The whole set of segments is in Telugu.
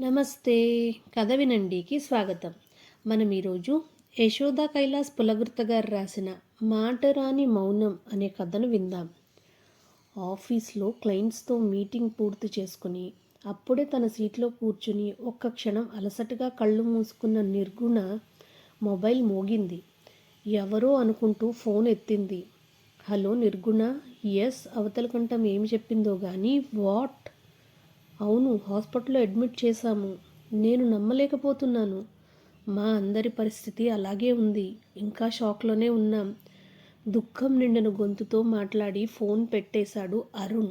నమస్తే. కథ వినండికి స్వాగతం. మనం ఈరోజు యశోదా కైలాస్ పులగుర్త గారు రాసిన మాటరాని మౌనం అనే కథను విందాం. ఆఫీస్లో క్లయింట్స్తో మీటింగ్ పూర్తి చేసుకుని అప్పుడే తన సీట్లో కూర్చుని ఒక్క క్షణం అలసటగా కళ్ళు మూసుకున్న నిర్గుణ మొబైల్ మోగింది. ఎవరో అనుకుంటూ ఫోన్ ఎత్తింది. హలో నిర్గుణ ఎస్ అవతల కంఠం ఏమి చెప్పిందో కానీ వాట్ అవును హాస్పిటల్లో అడ్మిట్ చేశాము. నేను నమ్మలేకపోతున్నాను. మా అందరి పరిస్థితి అలాగే ఉంది. ఇంకా షాక్లోనే ఉన్నాం. దుఃఖం నిండిన గొంతుతో మాట్లాడి ఫోన్ పెట్టేశాడు అరుణ్.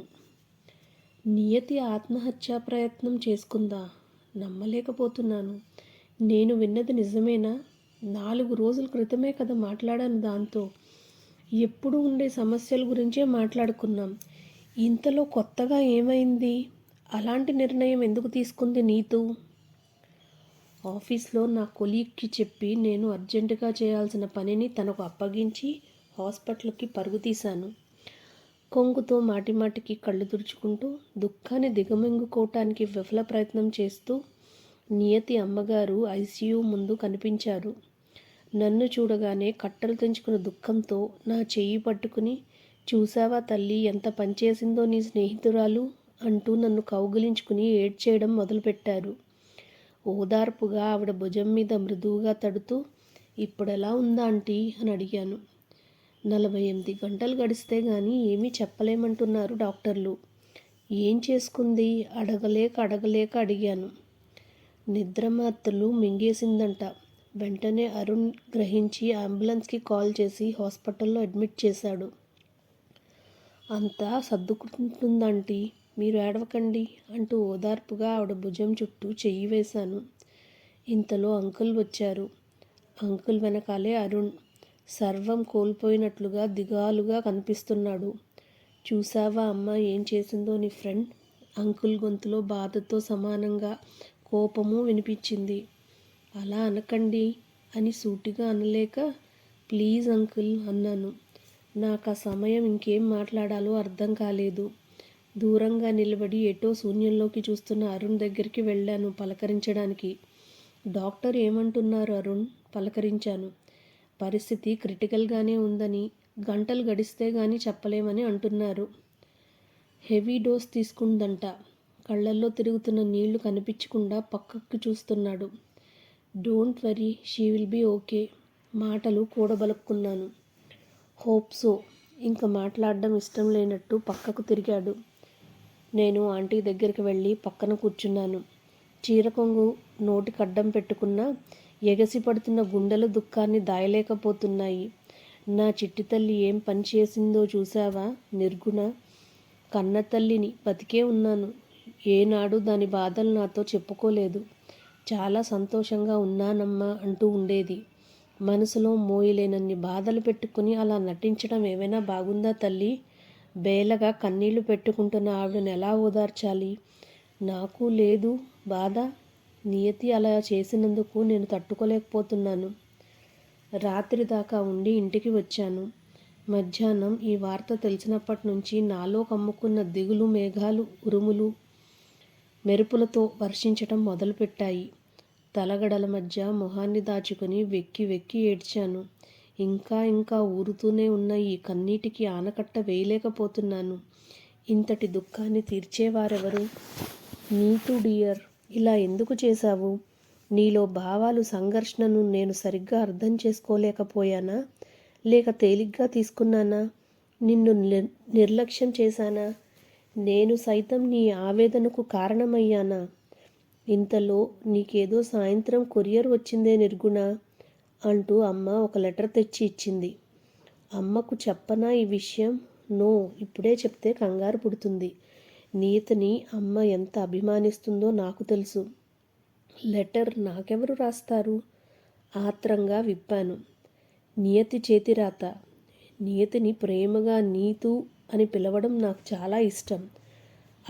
నియతి ఆత్మహత్యా ప్రయత్నం చేసుకుందా? నమ్మలేకపోతున్నాను. నేను విన్నది నిజమేనా? నాలుగు రోజుల క్రితమే కదా మాట్లాడాను దాంతో. ఎప్పుడు ఉండే సమస్యల గురించే మాట్లాడుకున్నాం. ఇంతలో కొత్తగా ఏమైంది? అలాంటి నిర్ణయం ఎందుకు తీసుకుంది నీతు? ఆఫీస్లో నా కొలీగ్కి చెప్పి నేను అర్జెంటుగా చేయాల్సిన పనిని తనకు అప్పగించి హాస్పిటల్కి పరుగు తీశాను. కొంగుతో మాటిమాటికి కళ్ళు తుడుచుకుంటూ దుఃఖాన్ని దిగమింగుకోవటానికి విఫల ప్రయత్నం చేస్తూ నియతి అమ్మగారు ఐసీయూ ముందు కనిపించారు. నన్ను చూడగానే కట్టలు తెంచుకున్న దుఃఖంతో నా చెయ్యి పట్టుకుని చూసావా తల్లి ఎంత పనిచేసిందో నీ స్నేహితురాలు? అంటూ నన్ను కౌగిలించుకుని ఏడ్చేయడం మొదలుపెట్టారు. ఓదార్పుగా ఆవిడ భుజం మీద మృదువుగా తడుతూ ఇప్పుడెలా ఉందా ఆంటీ? అని అడిగాను. నలభై ఎనిమిది గంటలు గడిస్తే కానీ ఏమీ చెప్పలేమంటున్నారు డాక్టర్లు. ఏం చేసుకుంది? అడగలేక అడగలేక అడిగాను. నిద్రమాత్రలు మింగేసిందంట. వెంటనే అరుణ్ గ్రహించి అంబులెన్స్కి కాల్ చేసి హాస్పిటల్లో అడ్మిట్ చేశాడు. అంతా సర్దుకుంటుందంటీ మీరు ఏడవకండి అంటూ ఓదార్పుగా ఆవిడ భుజం చుట్టూ చెయ్యి వేశాను. ఇంతలో అంకుల్ వచ్చారు. అంకుల్ వెనకాలే అరుణ్ సర్వం కోల్పోయినట్లుగా దిగాలుగా కనిపిస్తున్నాడు. చూసావా అమ్మ ఏం చేసిందో నీ ఫ్రెండ్? అంకుల్ గొంతులో బాధతో సమానంగా కోపము వినిపించింది. అలా అనకండి అని సూటిగా అనలేక ప్లీజ్ అంకుల్ అన్నాను. నాకు ఆ సమయం ఇంకేం మాట్లాడాలో అర్థం కాలేదు. దూరంగా నిలబడి ఎటో శూన్యంలోకి చూస్తున్న అరుణ్ దగ్గరికి వెళ్ళాను పలకరించడానికి. డాక్టర్ ఏమంటున్నారు అరుణ్? పలకరించాను. పరిస్థితి క్రిటికల్గానే ఉందని గంటలు గడిస్తే కానీ చెప్పలేమని అంటున్నారు. హెవీ డోస్ తీసుకుందంట. కళ్ళల్లో తిరుగుతున్న నీళ్ళు కనిపించకుండా పక్కకు చూస్తున్నాడు. Don't worry she will be okay. మాటలు కూడబలుక్కున్నాను. Hope so. ఇంకా మాట్లాడడం ఇష్టం లేనట్టు పక్కకు తిరిగాడు. నేను ఆంటీ దగ్గరికి వెళ్ళి పక్కన కూర్చున్నాను. చీరకొంగు నోటి కడ్డం పెట్టుకున్న ఎగసి పడుతున్న గుండెల దుఃఖాన్ని దాయలేకపోతున్నాయి. నా చిట్టి తల్లి ఏం పని చేసిందో చూసావా నిర్గుణ. కన్న తల్లిని బతికే ఉన్నాను. ఏనాడు దాని బాధలు నాతో చెప్పుకోలేదు. చాలా సంతోషంగా ఉన్నానమ్మా అంటూ ఉండేది. మనసులో మోయలేనన్ని బాధలు పెట్టుకుని అలా నటించడం ఏమైనా బాగుందా తల్లి? బేలగా కన్నీళ్ళు పెట్టుకుంటున్న ఆవిడని ఎలా ఓదార్చాలి? నాకు లేదు బాధ. నియతి అలా చేసినందుకు నేను తట్టుకోలేకపోతున్నాను. రాత్రి దాకా ఉండి ఇంటికి వచ్చాను. మధ్యాహ్నం ఈ వార్త తెలిసినప్పటి నుంచి నాలో కమ్ముకున్న దిగులు మేఘాలు ఉరుములు మెరుపులతో వర్షించటం మొదలుపెట్టాయి. తలగడల మధ్య మొహాన్ని దాచుకొని వెక్కి వెక్కి ఏడ్చాను. ఇంకా ఇంకా ఊరుతూనే ఉన్న ఈ కన్నీటికి ఆనకట్ట వేయలేకపోతున్నాను. ఇంతటి దుఃఖాన్ని తీర్చేవారెవరు? నీతు డియర్ ఇలా ఎందుకు చేశావు? నీలో భావాలు సంఘర్షణను నేను సరిగ్గా అర్థం చేసుకోలేకపోయానా? లేక తేలిగ్గా తీసుకున్నానా? నిన్ను నిర్లక్ష్యం చేశానా? నేను సైతం నీ ఆవేదనకు కారణమయ్యానా? ఇంతలో నీకేదో సాయంత్రం కొరియర్ వచ్చిందే నిర్గుణ. అంటూ అమ్మ ఒక లెటర్ తెచ్చి ఇచ్చింది. అమ్మకు చెప్పనా ఈ విషయం? నో ఇప్పుడే చెప్తే కంగారు పుడుతుంది. నీతని అమ్మ ఎంత అభిమానిస్తుందో నాకు తెలుసు. లెటర్ నాకెవరు రాస్తారు? ఆత్రంగా విప్పాను. నియతి చేతిరాత నియతిని ప్రేమగా నీతు అని పిలవడం నాకు చాలా ఇష్టం.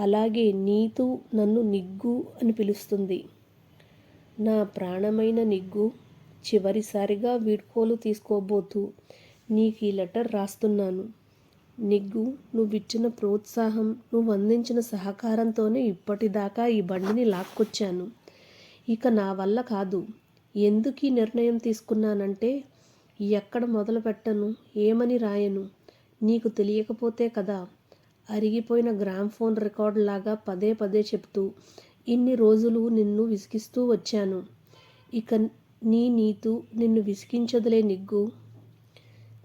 అలాగే నీతు నన్ను నిగ్గు అని పిలుస్తుంది. నా ప్రాణమైన నిగ్గు చివరిసారిగా వీడ్కోలు తీసుకోబోతూ నీకు ఈ లెటర్ రాస్తున్నాను. నిగ్గు నువ్విచ్చిన ప్రోత్సాహం నువ్వు అందించిన సహకారంతోనే ఇప్పటిదాకా ఈ బండిని లాక్కొచ్చాను. ఇక నా వల్ల కాదు. ఎందుకు ఈ నిర్ణయం తీసుకున్నానంటే ఎక్కడ మొదలు పెట్టను ఏమని రాయను నీకు తెలియకపోతే కదా. అరిగిపోయిన గ్రామ్ఫోన్ రికార్డ్ లాగా పదే పదే చెప్తూ ఇన్ని రోజులు నిన్ను విసిగిస్తూ వచ్చాను. ఇక నీ నీతు నిన్ను విసిగించదులే నిగ్గు.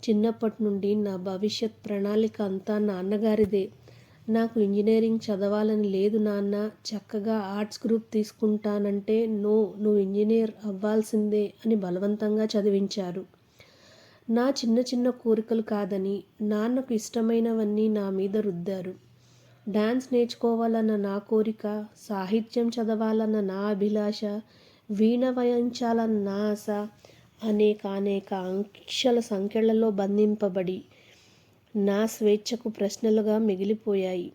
చిన్నప్పటి నుండి నా భవిష్యత్ ప్రణాళిక అంతా నాన్నగారిదే. నాకు ఇంజనీరింగ్ చదవాలని లేదు నాన్న. చక్కగా ఆర్ట్స్ గ్రూప్ తీసుకుంటానంటే నో నువ్వు ఇంజనీర్ అవ్వాల్సిందే అని బలవంతంగా చదివించారు. నా చిన్న చిన్న కోరికలు కాదని నాన్నకు ఇష్టమైనవన్నీ నా మీద రుద్దారు. డ్యాన్స్ నేర్చుకోవాలన్న నా కోరిక సాహిత్యం చదవాలన్న నా అభిలాష వీణ వాయించాలన్న ఆశ అనేక అనేక అంక్షల సంఖ్యలలో బంధింపబడి నా స్వేచ్ఛకు ప్రశ్నలుగా మిగిలిపోయాయి.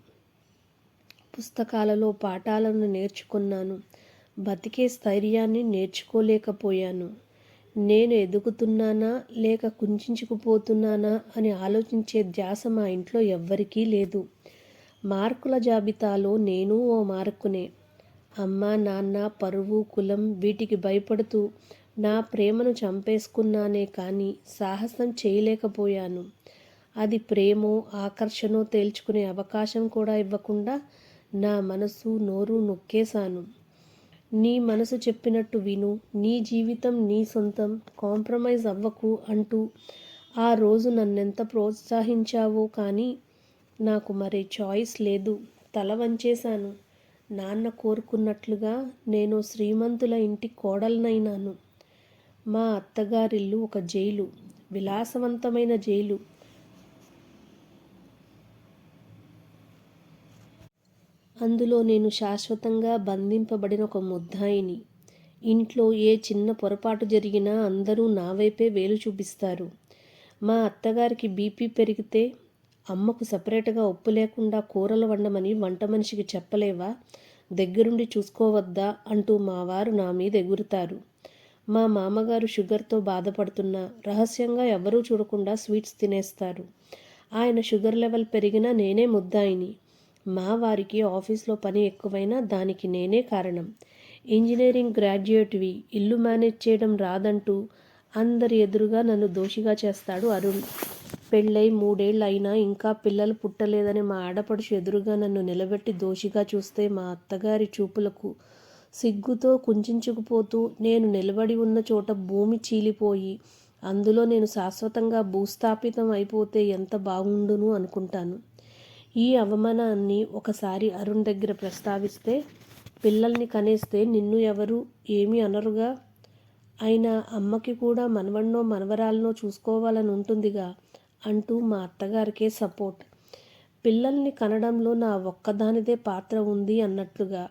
పుస్తకాలలో పాఠాలను నేర్చుకున్నాను. బతికే స్థైర్యాన్ని నేర్చుకోలేకపోయాను. నేను ఎదుగుతున్నానా లేక కుంచుకుపోతున్నానా అని ఆలోచించే ధ్యాస మా ఇంట్లో ఎవ్వరికీ లేదు. మార్కుల జాబితాలో నేను ఓ మార్కునే. అమ్మ నాన్న పరువు కులం వీటికి భయపడుతూ నా ప్రేమను చంపేసుకున్నానే కానీ సాహసం చేయలేకపోయాను. అది ప్రేమో ఆకర్షణో తేల్చుకునే అవకాశం కూడా ఇవ్వకుండా నా మనసు నోరు నొక్కేశాను. నీ మనసు చెప్పినట్టు విను నీ జీవితం నీ సొంతం కాంప్రమైజ్ అవ్వకు అంటూ ఆ రోజు నన్నెంత ప్రోత్సహించావో కానీ నాకు మరే చాయిస్ లేదు తల వంచేశాను. నాన్న కోరుకున్నట్లుగా నేను శ్రీమంతుల ఇంటి కోడలనైనాను. మా అత్తగారిల్లు ఒక జైలు విలాసవంతమైన జైలు. అందులో నేను శాశ్వతంగా బంధింపబడిన ఒక ముద్దాయిని. ఇంట్లో ఏ చిన్న పొరపాటు జరిగినా అందరూ నా వైపే వేలు చూపిస్తారు. మా అత్తగారికి బీపీ పెరిగితే అమ్మకు సపరేట్గా ఉప్పు లేకుండా కూరలు వండమని వంట మనిషికి చెప్పలేవా? దగ్గరుండి చూసుకోవద్దా? అంటూ మా వారు నా మీద ఎగురుతారు. మా మామగారు షుగర్తో బాధపడుతున్నా రహస్యంగా ఎవరూ చూడకుండా స్వీట్స్ తినేస్తారు. ఆయన షుగర్ లెవెల్ పెరిగినా నేనే ముద్దాయిని. మా వారికి ఆఫీస్లో పని ఎక్కువైనా దానికి నేనే కారణం. ఇంజనీరింగ్ గ్రాడ్యుయేట్వి ఇల్లు మేనేజ్ చేయడం రాదంటూ అందరి ఎదురుగా నన్ను దోషిగా చేస్తాడు అరుణ్. పెళ్ళై మూడేళ్ళు అయినా ఇంకా పిల్లలు పుట్టలేదని మా ఆడపడుచు ఎదురుగా నన్ను నిలబెట్టి దోషిగా చూస్తే మా అత్తగారి చూపులకు సిగ్గుతో కుంచుకుపోతూ నేను నిలబడి ఉన్న చోట భూమి చీలిపోయి అందులో నేను శాశ్వతంగా భూస్థాపితం అయిపోతే ఎంత బాగుండును అనుకుంటాను. ఈ అవమానాన్ని ఒకసారి అరుణ్ దగ్గర ప్రస్తావిస్తే పిల్లల్ని కనేస్తే నిన్ను ఎవరు ఏమి అనరుగా? అయినా అమ్మకి కూడా మనవన్నో మనవరాలనో చూసుకోవాలని ఉంటుందిగా అంటూ మా అత్తగారికే సపోర్ట్. పిల్లల్ని కనడంలో నా ఒక్కదానిదే పాత్ర ఉంది అన్నట్లుగా.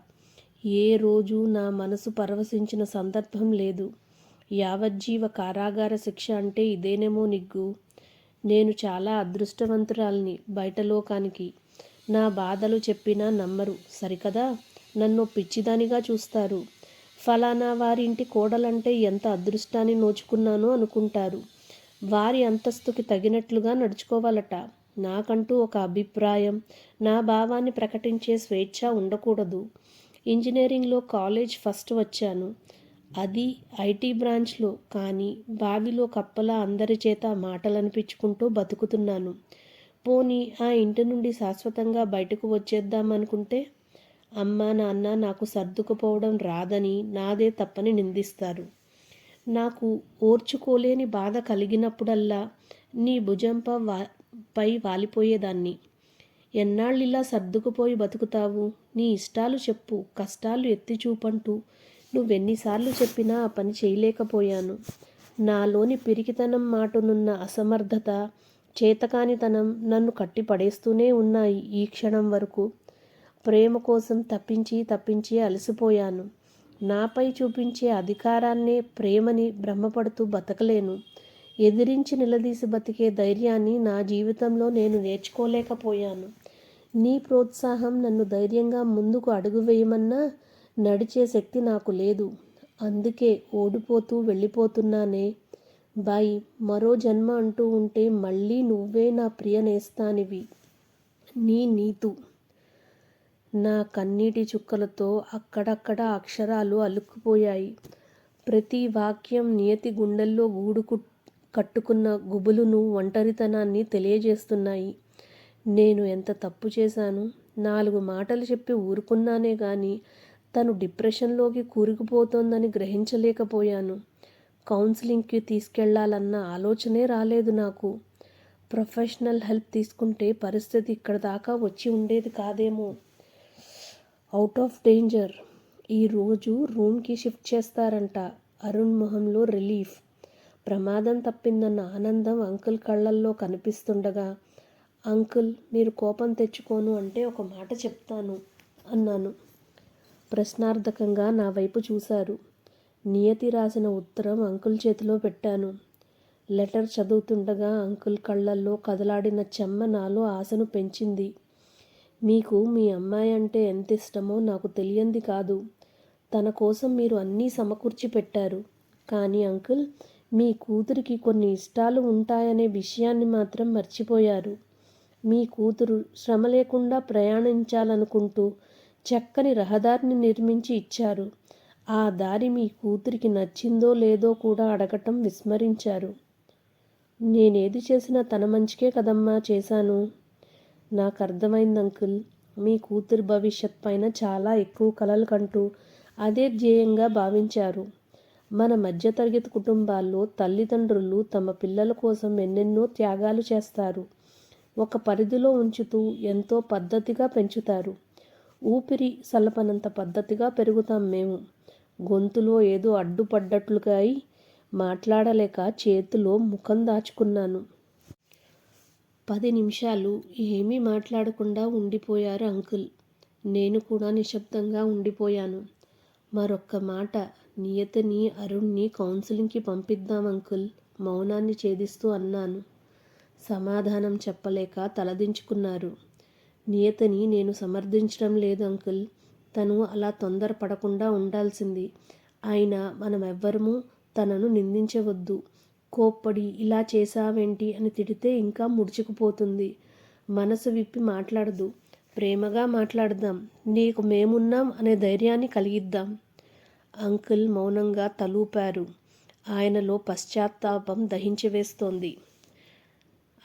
ఏ రోజు నా మనసు పరవశించిన సందర్భం లేదు. యావజ్జీవ కారాగార శిక్ష అంటే ఇదేనేమో నిగ్గు. నేను చాలా అదృష్టవంతురాల్ని బయట లోకానికి. నా బాధలు చెప్పినా నమ్మరు. సరికదా? నన్ను పిచ్చిదానిగా చూస్తారు. ఫలానా వారింటి కోడలంటే ఎంత అదృష్టాన్ని నోచుకున్నానో అనుకుంటారు. వారి అంతస్తుకి తగినట్లుగా నడుచుకోవాలట. నాకంటూ ఒక అభిప్రాయం నా భావాన్ని ప్రకటించే స్వేచ్ఛ ఉండకూడదు. ఇంజనీరింగ్లో కాలేజ్ ఫస్ట్ వచ్చాను. అది ఐటీ బ్రాంచ్లో కానీ బావిలో కప్పలా అందరి చేత మాటలు అనిపించుకుంటూ బతుకుతున్నాను. పోనీ ఆ ఇంటి నుండి శాశ్వతంగా బయటకు వచ్చేద్దామనుకుంటే? అమ్మ నాన్న నాకు సర్దుకుపోవడం రాదని నాదే తప్పని నిందిస్తారు. నాకు ఓర్చుకోలేని బాధ కలిగినప్పుడల్లా నీ భుజంప వా పై వాలిపోయేదాన్ని. ఎన్నాళ్ళిలా సర్దుకుపోయి బతుకుతావు? నీ ఇష్టాలు చెప్పు కష్టాలు ఎత్తి చూపంటూ నువ్వెన్నిసార్లు చెప్పినా ఆ పని చేయలేకపోయాను. నాలోని పిరికితనం మాటనున్న అసమర్థత చేతకానితనం నన్ను కట్టి పడేస్తూనే ఉన్నాయి ఈ క్షణం వరకు. ప్రేమ కోసం తప్పించి తప్పించి అలసిపోయాను. నాపై చూపించే అధికారాన్నే ప్రేమని భ్రమపడుతూ బతకలేను. ఎదిరించి నిలదీసి బతికే ధైర్యాన్ని నా జీవితంలో నేను నేర్చుకోలేకపోయాను. నీ ప్రోత్సాహం నన్ను ధైర్యంగా ముందుకు అడుగు వేయమన్నా నడిచే శక్తి నాకు లేదు. అందుకే ఓడిపోతూ వెళ్ళిపోతున్నానే. బాయ్. మరో జన్మ అంటూ ఉంటే మళ్ళీ నువ్వే నా ప్రియ నేస్తానివి నీ నీతు. నా కన్నీటి చుక్కలతో అక్కడక్కడ అక్షరాలు అలుక్కుపోయాయి. ప్రతి వాక్యం నియతి గుండెల్లో గూడు కట్టుకున్న గుబులును ఒంటరితనాన్ని తెలియజేస్తున్నాయి. నేను ఎంత తప్పు చేశాను? నాలుగు మాటలు చెప్పి ఊరుకున్నానే గాని తను డిప్రెషన్లోకి కూరుకుపోతోందని గ్రహించలేకపోయాను. కౌన్సిలింగ్కి తీసుకెళ్ళాలన్న ఆలోచనే రాలేదు నాకు. ప్రొఫెషనల్ హెల్ప్ తీసుకుంటే పరిస్థితి ఇక్కడ దాకా వచ్చి ఉండేది కాదేమో. అవుట్ ఆఫ్ డేంజర్ ఈరోజు రూమ్కి షిఫ్ట్ చేస్తారంట. అరుణ్ మొహంలో రిలీఫ్. ప్రమాదం తప్పిందన్న ఆనందం అంకుల్ కళ్ళల్లో కనిపిస్తుండగా అంకుల్ మీరు కోపం తెచ్చుకోను అంటే ఒక మాట చెప్తాను అన్నాను. ప్రశ్నార్థకంగా నా వైపు చూశారు. నియతి రాసిన ఉత్తరం అంకుల్ చేతిలో పెట్టాను. లెటర్ చదువుతుండగా అంకుల్ కళ్ళల్లో కదలాడిన చెమ్మ నాలో ఆశను పెంచింది. మీకు మీ అమ్మాయి అంటే ఎంత ఇష్టమో నాకు తెలియంది కాదు. తన కోసం మీరు అన్నీ సమకూర్చి పెట్టారు. కానీ అంకుల్ మీ కూతురికి కొన్ని ఇష్టాలు ఉంటాయనే విషయాన్ని మాత్రం మర్చిపోయారు. మీ కూతురు శ్రమ లేకుండా ప్రయాణించాలనుకుంటూ చక్కని రహదారిని నిర్మించి ఇచ్చారు. ఆ దారి మీ కూతురికి నచ్చిందో లేదో కూడా అడగటం విస్మరించారు. నేనేది చేసినా తన మంచికే కదమ్మా చేశాను. నాకు అర్థమైంది అంకుల్. మీ కూతురు భవిష్యత్ పైన చాలా ఎక్కువ కలలు కంటూ అదే ధ్యేయంగా భావించారు. మన మధ్యతరగతి కుటుంబాల్లో తల్లిదండ్రులు తమ పిల్లల కోసం ఎన్నెన్నో త్యాగాలు చేస్తారు. ఒక పరిధిలో ఉంచుతూ ఎంతో పద్ధతిగా పెంచుతారు. ఊపిరి సలపనంత పద్ధతిగా పెరుగుతాం మేము. గొంతులో ఏదో అడ్డుపడ్డట్లుగా అయి మాట్లాడలేక చేతిలో ముఖం దాచుకున్నాను. పది నిమిషాలు ఏమీ మాట్లాడకుండా ఉండిపోయారు అంకుల్. నేను కూడా నిశ్శబ్దంగా ఉండిపోయాను. మరొక్క మాట నియతని అరుణ్ని కౌన్సిలింగ్కి పంపిద్దాం అంకుల్ మౌనాన్ని ఛేదిస్తూ అన్నాను. సమాధానం చెప్పలేక తలదించుకున్నారు. నియతని నేను సమర్థించడం లేదు అంకుల్. తను అలా తొందరపడకుండా ఉండాల్సింది. అయినా మనమెవ్వరము తనను నిందించవద్దు. కోప్పడి ఇలా చేశావేంటి అని తిడితే ఇంకా ముడుచుకుపోతుంది. మనసు విప్పి మాట్లాడదు. ప్రేమగా మాట్లాడదాం. నీకు మేమున్నాం అనే ధైర్యాన్ని కలిగిద్దాం. అంకుల్ మౌనంగా తలూపారు. ఆయనలో పశ్చాత్తాపం దహించివేస్తోంది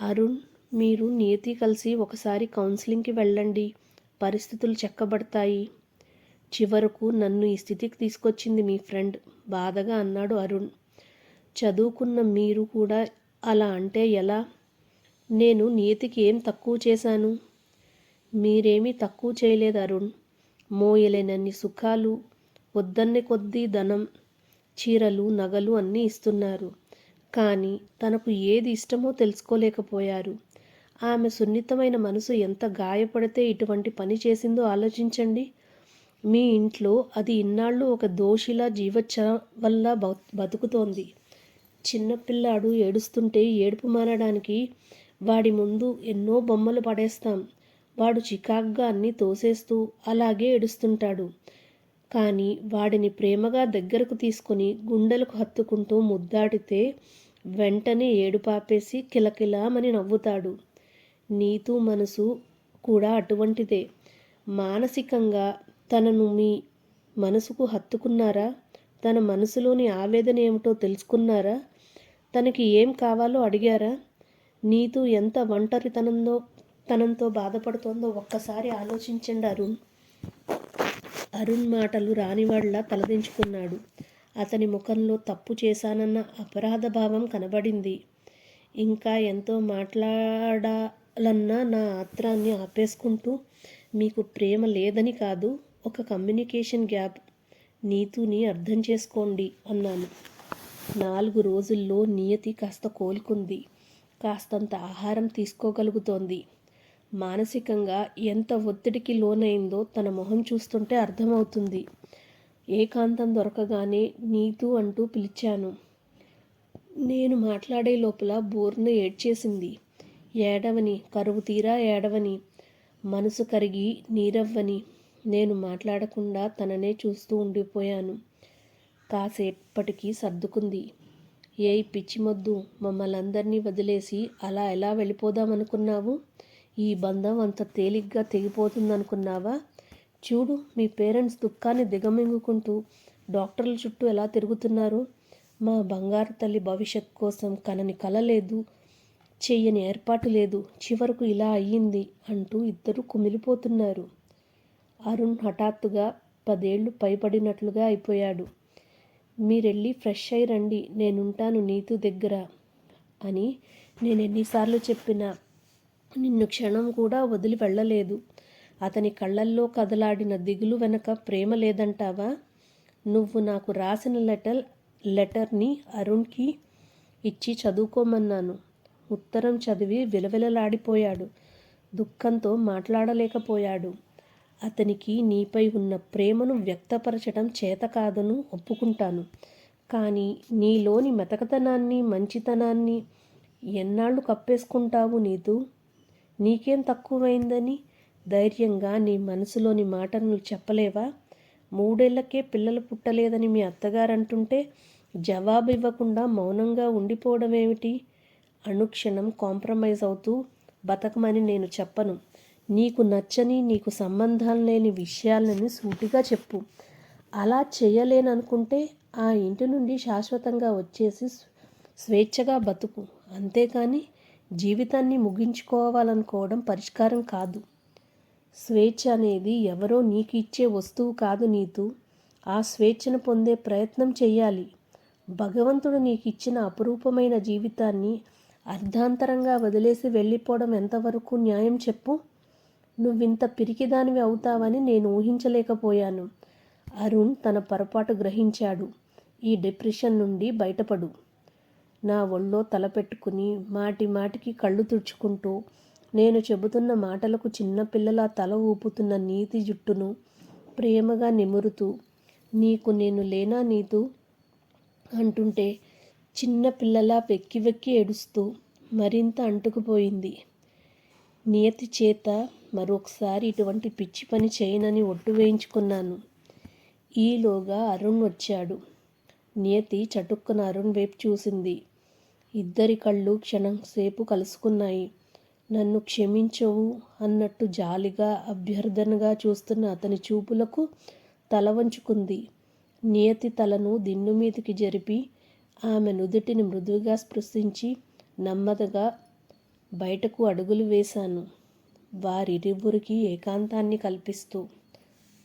అరుణ్ మీరు నియతి కలిసి ఒకసారి కౌన్సిలింగ్కి వెళ్ళండి. పరిస్థితులు చెక్కబడతాయి. చివరకు నన్ను ఈ స్థితికి తీసుకొచ్చింది మీ ఫ్రెండ్. బాధగా అన్నాడు అరుణ్. చదువుకున్న మీరు కూడా అలా అంటే ఎలా? నేను నీతికి ఏం తక్కువ చేశాను? మీరేమీ తక్కువ చేయలేదు అరుణ్. మోయలేనన్ని సుఖాలు వద్దన్ని కొద్దీ ధనం చీరలు నగలు అన్నీ ఇస్తున్నారు. కానీ తనకు ఏది ఇష్టమో తెలుసుకోలేకపోయారు. ఆమె సున్నితమైన మనసు ఎంత గాయపడితే ఇటువంటి పని చేసిందో ఆలోచించండి. మీ ఇంట్లో అది ఇన్నాళ్ళు ఒక దోషిలా జీవచ్చ వల్ల బ- బతుకుతోంది. చిన్నపిల్లాడు ఏడుస్తుంటే ఏడుపు మానడానికి వాడి ముందు ఎన్నో బొమ్మలు పడేస్తాం. వాడు చికాగ్గా అన్ని తోసేస్తూ అలాగే ఏడుస్తుంటాడు. కానీ వాడిని ప్రేమగా దగ్గరకు తీసుకొని గుండెలకు హత్తుకుంటూ ముద్దాడితే వెంటనే ఏడుపాపేసి కిలకిలామని నవ్వుతాడు. నీతు మనసు కూడా అటువంటిదే. మానసికంగా తనను మీ మనసుకు హత్తుకున్నారా? తన మనసులోని ఆవేదన ఏమిటో తెలుసుకున్నారా? తనకి ఏం కావాలో అడిగారా? నీతు ఎంత ఒంటరితనంలో తనంతో బాధపడుతోందో ఒక్కసారి ఆలోచించండి అరుణ్. అరుణ్ మాటలు రానివాళ్ళా తలదించుకున్నాడు. అతని ముఖంలో తప్పు చేశానన్న అపరాధ భావం కనబడింది. ఇంకా ఎంతో మాట్లాడాలన్నా నా ఆత్రాన్ని ఆపేసుకుంటూ మీకు ప్రేమ లేదని కాదు ఒక కమ్యూనికేషన్ గ్యాప్. నీతుని అర్థం చేసుకోండి అన్నాను. నాలుగు రోజుల్లో నియతి కాస్త కోలుకుంది. కాస్తంత ఆహారం తీసుకోగలుగుతోంది. మానసికంగా ఎంత ఒత్తిడికి లోనైందో తన మొహం చూస్తుంటే అర్థమవుతుంది. ఏకాంతం దొరకగానే నీతు అంటూ పిలిచాను. నేను మాట్లాడే లోపల బోర్ను ఏడ్చేసింది. ఏడవని కరువు తీరా ఏడవని మనసు కరిగి నీరవ్వని నేను మాట్లాడకుండా తననే చూస్తూ ఉండిపోయాను. కాసేపటికి సర్దుకుంది. ఏ పిచ్చిమొద్దు మమ్మల్ని అందరినీ వదిలేసి అలా ఎలా వెళ్ళిపోదామనుకున్నావు? ఈ బంధం అంత తేలిగ్గా తెగిపోతుందనుకున్నావా? చూడు మీ పేరెంట్స్ దుఃఖాన్ని దిగమింగుకుంటూ డాక్టర్ల చుట్టూ ఎలా తిరుగుతున్నారు? మా బంగారు తల్లి భవిష్యత్ కోసం కనని కల లేదు చెయ్యని ఏర్పాటు లేదు చివరకు ఇలా అయ్యింది అంటూ ఇద్దరు కుమిలిపోతున్నారు. అరుణ్ హఠాత్తుగా పదేళ్ళు పైపడినట్లుగా అయిపోయాడు. మీరెళ్ళి ఫ్రెష్ అయి రండి నేనుంటాను నీతు దగ్గర అని నేను ఎన్నిసార్లు చెప్పినా. నిన్ను క్షణం కూడా వదిలి వెళ్ళలేదు. అతని కళ్ళల్లో కదలాడిన దిగులు వెనక ప్రేమ లేదంటావా? నువ్వు నాకు రాసిన లెటర్ లెటర్ని అరుణ్కి ఇచ్చి చదువుకోమన్నాను. ఉత్తరం చదివి విలవిలలాడిపోయాడు. దుఃఖంతో మాట్లాడలేకపోయాడు. అతనికి నీపై ఉన్న ప్రేమను వ్యక్తపరచడం చేత కాదను ఒప్పుకుంటాను. కానీ నీలోని మెతకతనాన్ని మంచితనాన్ని ఎన్నాళ్ళు కప్పేసుకుంటావు నీదు నీకేం తక్కువైందని ధైర్యంగా నీ మనసులోని మాటను చెప్పలేవా? మూడేళ్ళకే పిల్లలు పుట్టలేదని మీ అత్తగారు అంటుంటే జవాబు ఇవ్వకుండా మౌనంగా ఉండిపోవడం ఏమిటి అనుక్షణం కాంప్రమైజ్ అవుతూ బతకమని నేను చెప్పను. నీకు నచ్చని నీకు సంబంధం లేని విషయాలను సూటిగా చెప్పు. అలా చేయలేననుకుంటే ఆ ఇంటి నుండి శాశ్వతంగా వచ్చేసి స్వేచ్ఛగా బతుకు. అంతేకాని జీవితాన్ని ముగించుకోవాలనుకోవడం పరిష్కారం కాదు. స్వేచ్ఛ అనేది ఎవరో నీకు ఇచ్చే వస్తువు కాదు నీతు. ఆ స్వేచ్ఛను పొందే ప్రయత్నం చేయాలి భగవంతుడు నీకు ఇచ్చిన అపురూపమైన జీవితాన్ని అర్ధాంతరంగా వదిలేసి వెళ్ళిపోవడం ఎంతవరకు న్యాయం చెప్పు? నువ్వింత పిరికిదానివి అవుతావని నేను ఊహించలేకపోయాను. అరుణ్ తన పొరపాటు గ్రహించాడు. ఈ డిప్రెషన్ నుండి బయటపడు. నా ఒళ్ళో తలపెట్టుకుని మాటి మాటికి కళ్ళు తుడుచుకుంటూ నేను చెబుతున్న మాటలకు చిన్నపిల్లల తల ఊపుతున్న నీతి జుట్టును ప్రేమగా నిమురుతూ నీకు నేను లేనా నీతు? అంటుంటే చిన్నపిల్లలా వెక్కి వెక్కి ఏడుస్తూ మరింత అంటుకుపోయింది. నియతి చేత మరొకసారి ఇటువంటి పిచ్చి పని చేయనని ఒట్టు వేయించుకున్నాను. ఈలోగా అరుణ్ వచ్చాడు. నియతి చటుక్కున అరుణ్ వైపు చూసింది. ఇద్దరి కళ్ళు క్షణం సేపు కలుసుకున్నాయి. నన్ను క్షమించవు అన్నట్టు జాలిగా అభ్యర్థనగా చూస్తున్న అతని చూపులకు తల వంచుకుంది. నియతి తలను దిన్ను మీదికి జరిపి ఆమె నుదుటిని మృదువుగా స్పృశించి నెమ్మదిగా బయటకు అడుగులు వేశాను. వారిరువురికి ఏకాంతాన్ని కల్పిస్తూ.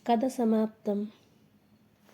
కథ సమాప్తం.